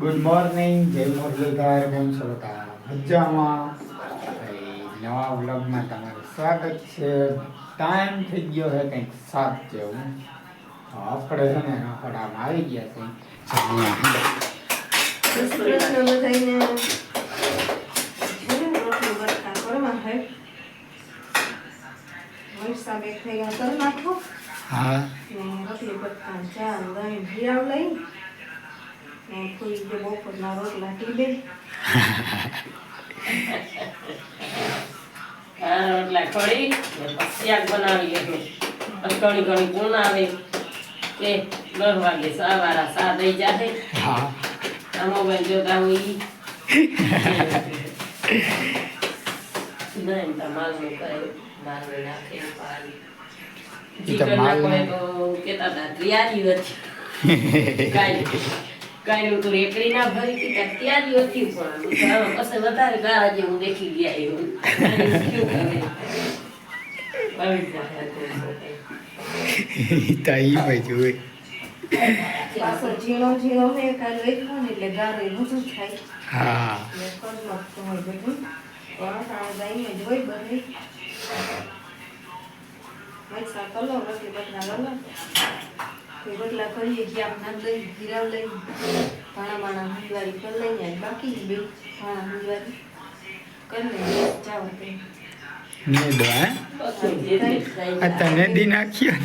Good morning જય મુરલીધર કેમ છો બધા મજામાં નવા વ્લોગમાં તમારું સ્વાગત છે. ટાઈમ થઈ ગયો છે કંઈક સાત જેવું. આપણે છે ને રખડામાં આવી ગયા છે. હે. હા. રોટલી બટકા ચા દહીં ભીરાવ લઈ. બપોરના રોટલા ટીબે. રોટલા ખોડી શાક બનાવી લીધું ઘણી ઘણી ગુણ આવે. કે દસ વાગે સા સા દઈ જાહે આ મોબાઈલ જોતા હોય ઈ. નહીં તો માલનું કરે માલનું નાખે પાણી તો ચિકન નાખો માલનું- તો કહેતા હતા ત્રિયારી હતી. કાંઈ કાંઈ તો રેકડી ના ભરી હતી કાંઈ તૈયારી પણ પછી વધારે ગાળા જેવું દેખી ગયા એવું શું કરે? આવી જ જાહે અત્યારે તો. ઈ તો ઈ બાજુ હોય પાછો ઝીણો ઝીણો હે કાલ વેચવો ને એટલે ગારો એ બધું થાય. હા હોય બધું. પણ અટાણે દહીંને જ હોય બધું. મરચાં કરી લો, રોટલી બટકા કરી લો. તે રોટલા કરીએ કે ના લઈ ગીરાવ લઈ ભાણા માણા હંજવારી કરી લઈએ. બાકી બે ભાણા હંજવારી કરી લઈએ. ચાવ તે. ને દો આ નાખ્યો.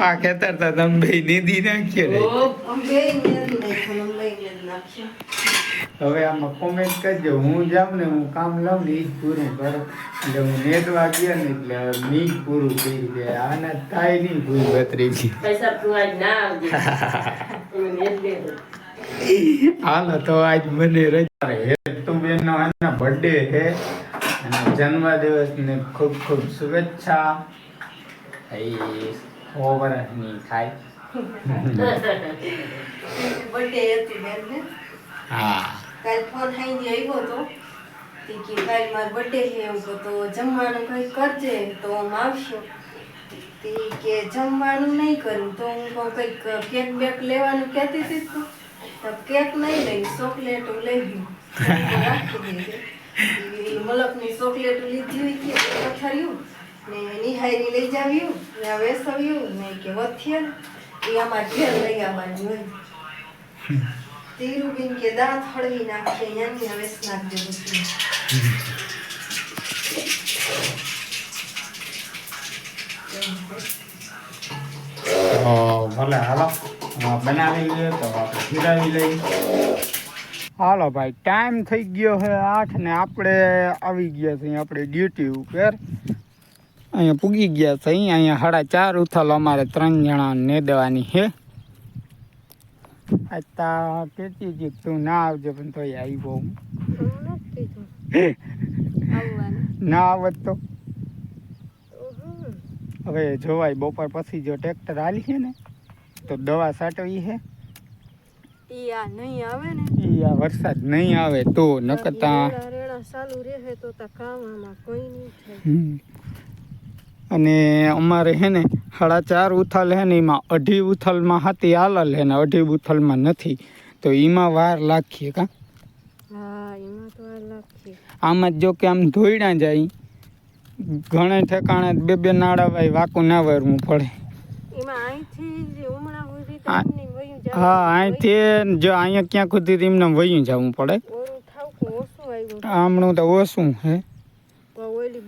આ તમે નાખ્યો ને. બે નથી નાખ્યું આમ લઈને જ નાખ્યું હવે આમાં કોમેન્ટ કરજો. હું જાઉં ને હું કામ લઉં ને એ જ પૂરું કરું. એટલે હું નેદવા ગયો ને એટલે મી પૂરું થઈ જાય આના થાય નહીં ભૂલ બતરી ના દેજો. હાલો તો આજ મને રજા. હેતુબેનનો આના બર્થડે છે. અને જન્મદિવસ ને ખૂબ ખૂબ શુભેચ્છા. એ સો વર્ષની થાય. બર્થડે હતી બેનને. હા. કાલ ફોન હાઈજી આવ્યો તો, તે કે કાલ મારો બર્થડે છે એવું કહો તો જમવાનું કંઈ કરજે, તો હું આવશું. તે કે જમવાનું નહીં કર્યું તો હું કહું કંઈક કેક બેક લેવાનું કહેતી હતી તું. તો કેક નહીં લઈ ચોકલેટ લઈ ગયું રાખી દીધી મલકની ચોકલેટ લીધી હોય કે પથાર્યું ને નિહારી લઈ જાવ્યું, ને વેસવ્યું, ને કે વથિયલ એ આમાં ઘેર લઈ આવવાનું હોય. તીરુબીન કે દાંત હળવી નાખે યાની હવે સ્નાક દેવું છે. હાલો. હા, બનાવી લઈએ. તો ભાઈ ટાઈમ થઈ ગયો છે આઠ ને આપણે આવી ગયા છીએ આપણે ડ્યુટી ઉપર. અહીંયા પૂગી ગયા છે અહીંયા સાડા ચાર ઉથલ અમારે ત્રણ જણા ને દેવાની છે. આતા કેતી હતી તું ના આવજે પણ તોય આવ્યો હું ના આવત તો. હવે જોવાય બપોર પછી જો ટ્રેક્ટર હાલી છે ને તો દવા સાટવી છે. ઈ આ નહીં આવે ને? ઈ આ વરસાદ નહીં આવે તો નકતા રેડા ચાલુ રહે તો તા કામમાં કોઈ નહીં થાય. અને અમારે હે ને સાડા ચાર ઉથલ હે ને એમાં અઢી ઉથલમાં હતી હાલલ હે ને અઢી ઉથલમાં નથી. તો એમાં વાર લાગીએ કા? આમાં જ કે આમ ધોઈડા જાય ઘણે ઠેકાણે બે બે નાડા ભાઈ વાકું ના વરવું પડે. હા અહીંથી જો અહીંયા ક્યાં સુધી એમને વયું જવું પડે. આમણું તો ઓછું હે.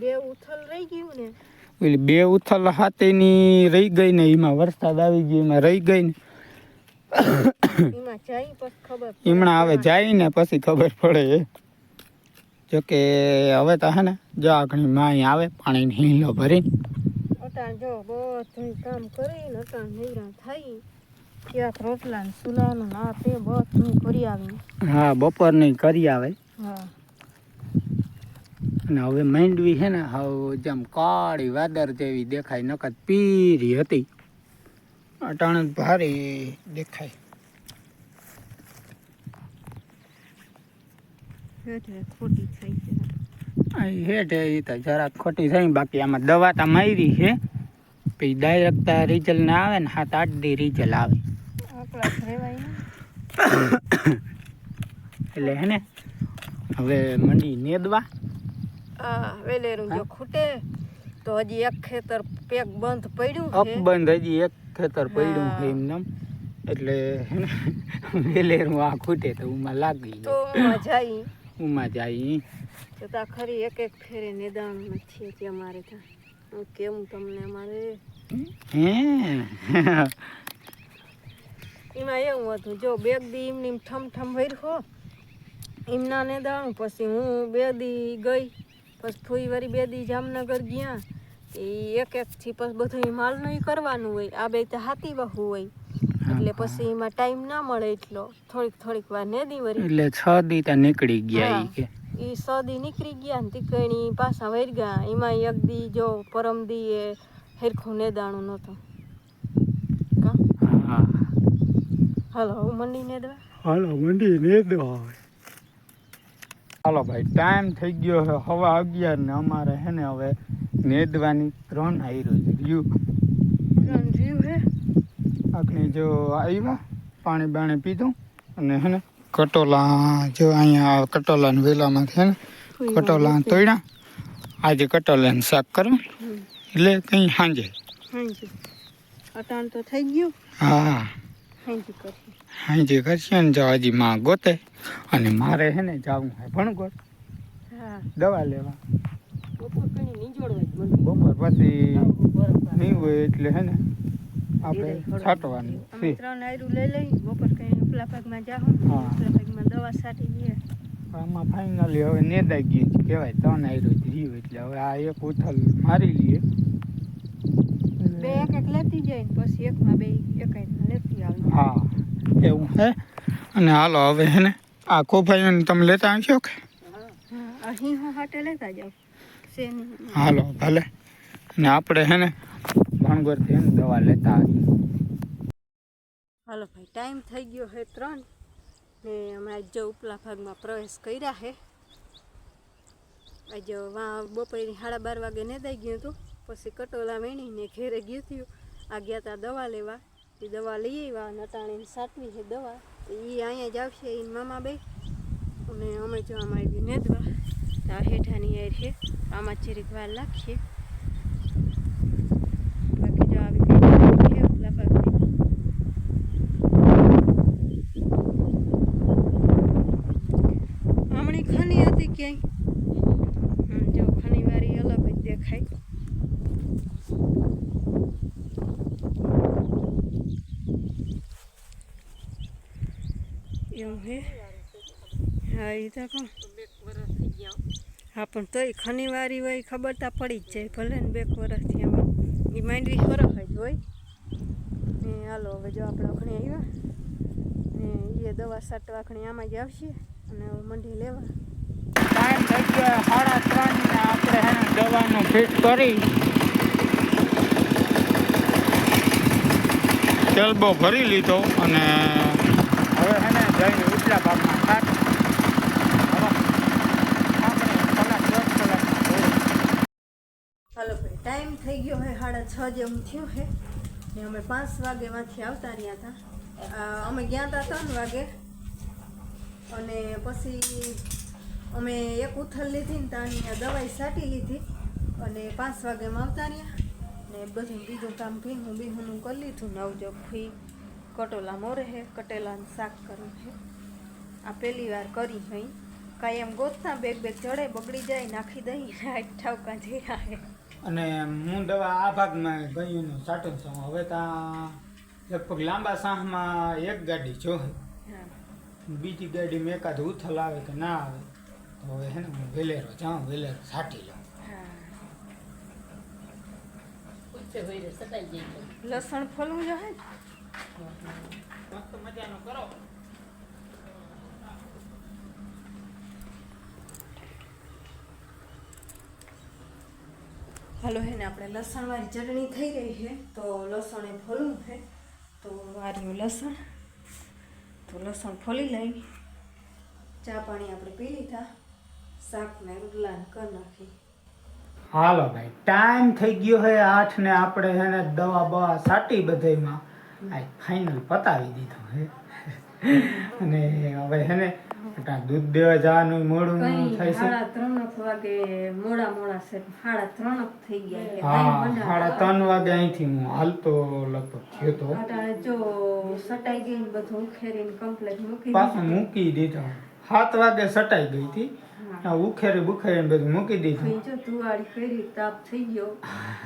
બે ઉથલ રહી ગયું ને પેલી બે ઉથલ હાથેની રહી ગઈ ને એમાં વરસાદ આવી ગયો એમાં રહી ગઈ ને. હમણાં હવે જાય ને પછી ખબર પડે જોકે હવે તો હે ને જો આગળ માય આવે પાણીની હીલો ભરી અટાણ જો બધું કામ કરીને અટાણ નિવરા થઈ. ક્યાંક રોટલા ને સુલાનું ના તે બધું કરી આવી હા બપોરની કરી આવે. અને હવે માંડવી છે ને હવે જેમ કાળી વાદર જેવી દેખાય નકર પીરી હતી. અટાણે ભારે દેખાય. ખોટી થઈ છે. અહીં હેઠ એ તો જરાક ખોટી થઈ બાકી આમાં દવા તો મારી છે. પછી ડાયરેક્ટ રિઝલ્ટ ના આવે ને સાત આઠ દી રિઝલ્ટ આવે ને. એટલે હે ને હવે મંડી નેદવા. આ વેલેરું જો ખૂટે તો હજી એક ખેતર પેક બંધ પડ્યું છે. અકબંધ હજી એક ખેતર પડ્યું છે હા. એટલે વેલેરું આ ખૂટે તો ઉમાં લાગી તો ગઈ જાય. ઉમાં જાય. તો ખરી એક એક ફેરે નિદાણ નથી હજી અમારે ત્યાં. હું કેવું તમને અમારે? હે? એમાં એવું હતું જો બે દી એમની ઠમ ઠમ એમના ને દાણું પછી હું બે દી ગઈ. પછી ફૂઈ વળી બે દી જામનગર ગયા એ એક એક થી પછી બધું માલ નહીં કરવાનું હોય આ બે તો હાથી બહુ હોય. એટલે પછી એમાં ટાઈમ ના મળે એટલો. થોડીક થોડીક વાર નેદી વળી એટલે છ દી તો નીકળી ગયા. કે? એ સદી નીકળી ગયા ને તીકણી પાછા વર ગયા એમાં એક દી જો પરમ દી એ હેરખું નેદાણું નહોતું. કા? હા હાલો મંડી નેદવા? હાલો મંડી નેદવા. હાલો ભાઈ ટાઈમ થઈ ગયો છે હવા અગિયાર ને અમારે હે ને હવે નેદવાની ત્રણ આયરો રહ્યું આપણે જો આવ્યા પાણી બાણી પીધું અને હે ને કટોલા જો અહીંયા કટોલા ને વેલામાં છે ને કટોલા તોડ્યા આજે કટોલાનું શાક કરું એટલે કંઈ સાંજે. તો થઈ ગયું? હા. હાંજી કરશે. ને જો હજી માં ગોતે અને મારે હે ને જવું હે ભણગોર હા. દવા લેવા. બપોર પછી નહીં હોય એટલે હે ને આપણે છાંટવાનું ત્રણ આયરું લઈ લઈ બપોર કઈ ઉપલા ભાગમાં જાઉં હા. ઉપલા ભાગમાં દવા છાંટી દઈએ. આમાં ફાઇનલી હવે નેદાઈ ગઈ કહેવાય ત્રણ આયરો જ રહ્યું એટલે હવે આ એક ઉથલ મારી લઈએ. બે એક એક લેતી જાય ને પછી એકમાં બે એક લેતી આવે. હા એવું હે? અને હાલો હવે હે ને આ કોફાઈઓને તમે લેતા આવશો કે? અહીં હું હાટે લેતા જાઉં. હાલો ભલે. અને આપણે હે ને ભાણગોરથી હે ને દવા લેતા આવીએ. હાલો ભાઈ ટાઈમ થઈ ગયો છે ત્રણ. ને હમણાં જો ઉપલા ભાગમાં પ્રવેશ કર્યા છે આજે વાં બપોરે સાડા બાર વાગે નેદાઈ ગયું હતું. પછી કટોલા વીણીને ઘેરે ગયું થયું. આ ગયા તા દવા લેવા. એ દવા લઈ આવ્યા નટાણીને સાટવી છે દવા. એ અહીંયા જ આવશે એ મામા બે. અને અમે જો આમાં આવી નેદવા. આ હેઠાની યાર છે. આમાં ચીરીક વાર લાગશે. ક્યાંય હમ, જો ખની વાળી અલગ જ દેખાય એવું હે? હા એ તો કહું હા, પણ તોય ખનીવારી હોય ખબર તા પડી જ જાય, ભલે ને બે વર્ષથી આમ એ માંડવી સરસ જ હોય. ને હાલો, હવે જો આપણે અખણી આવ્યા. ને એ દવા સાટવા અખણી આમાં જ આવશે અને હવે મંડી લેવા. ટાઈમ થઈ ગયો સાડા ત્રણ આપણે એને દવાનું ફિટ કરી. ચલબો ભરી લીધો અને હવે જઈને ઉપલા ભાગમાં દોડ. હાલો ભાઈ ટાઈમ થઈ ગયો હોય સાડા છ જેમ થયું છે ને અમે પાંચ વાગ્યામાંથી આવતા રહ્યા હતા. અમે ગયા હતા ત્રણ વાગે. અને પછી અમે એક ઉથલ લીધી ને ત્યાં દવાઈ સાટી લીધી. અને પાંચ વાગેમાં આવતા રહ્યા. ને બધું બીજું કામ ભીહું બીહુંનું કરી લીધું નવ જો ફી કટોલા મોરે હે કટેલાનું શાક કરવું છે આ પહેલી વાર કરી હઈ. કાંઈ એમ ગોતતા બેગ બેગ જડે બગડી જાય નાખી દઈ રાઈટ ઠાવકા જઈ આવે અને હું દવા આ ભાગમાં ગયું સાટું છું. હવે ત્યાં લગભગ લાંબા સાહમાં એક ગાડી જો બીજી ગાડી મેં એકાદ ઉથલ આવે કે ના આવે તો હવે હે ને હું વેલેરો જાઉં વેલેરો સાટી લઉં. હા. ઉચ્ચે હોય સતાઈ જાય. લસણ ફોલવું જોઈએ હાલો હે ને આપણે લસણવાળી ચટણી થઈ ગઈ છે, તો લસણ એ ફોલવું છે. તો વાર્યું લસણ, તો લસણ ફોલી લઈ ચા પાણી આપણે પી લીધા. શાક ને રોટલા કરી નાખી. હાલો ભાઈ, ટાઈમ થઈ ગયો છે આઠ ને આપણે હે ને દવા બવા સાટી બધાયમાં. આ ફાઇનલ પતાવી દીધો. હે અને હવે હે ને દૂધ દેવા જવાનું મોડું થાય છે. સાડા ત્રણક વાગે મોડા મોડા છે સાડા ત્રણક થઈ ગયા હા સાડા ત્રણ વાગે અહીંથી હું હાલતો લગભગ થયો તો. જો સટાઈ ગઈ બધું ઉખેરીને કમ્પ્લેટ મૂકી પાછું મૂકી દીધો. સાત વાગે સટાઈ ગઈ હતી. આ ઉખેરી બુખેરી બધું મૂકી દીધું. જો ધુવાડી કરી તાપ થઈ ગયો.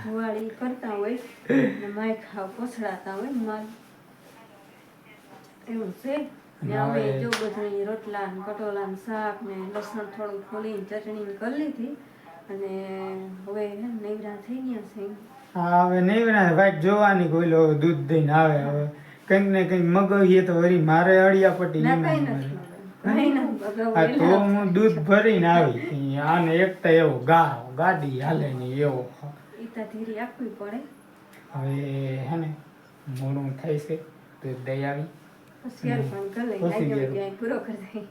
ધુવાડી કરતા હોય ને માય ખાવ હોય ને માલ એવું છે? ને હવે- જો બધું રોટલા ને કટોલા ને શાક ને લસણ થોડું ખોલીને ચટણી કરી લીધી. અને હવે નૈવરા થઈ ગયા છે. હા હવે નહીં ના વાઈટ જોવાની કોઈ લો દૂધ દઈને આવે. હવે કંઈક ને કંઈક મગાવીએ તો વળી મારે અડિયા પટ્ટી ના કઈ નથી હા તો હું દૂધ ભરીને આવી આને એક તો એવો ગારો ગાડી હાલે ને એવો. ધીરી આપવી પડે. હવે હે ને મોડું થાય છે દૂધ દઈ આવી પૂરો કરી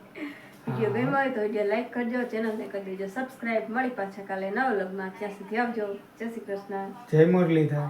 વીડિયો ગમ્યો હોય તો વીડિયો લાઈક કરજો ચેનલને કરી દેજો. સબસ્ક્રાઇબ મળી પાછા કાલે નવ લગ્નમાં ત્યાં સુધી આવજો. જય શ્રી કૃષ્ણ. જય મુરલીધર.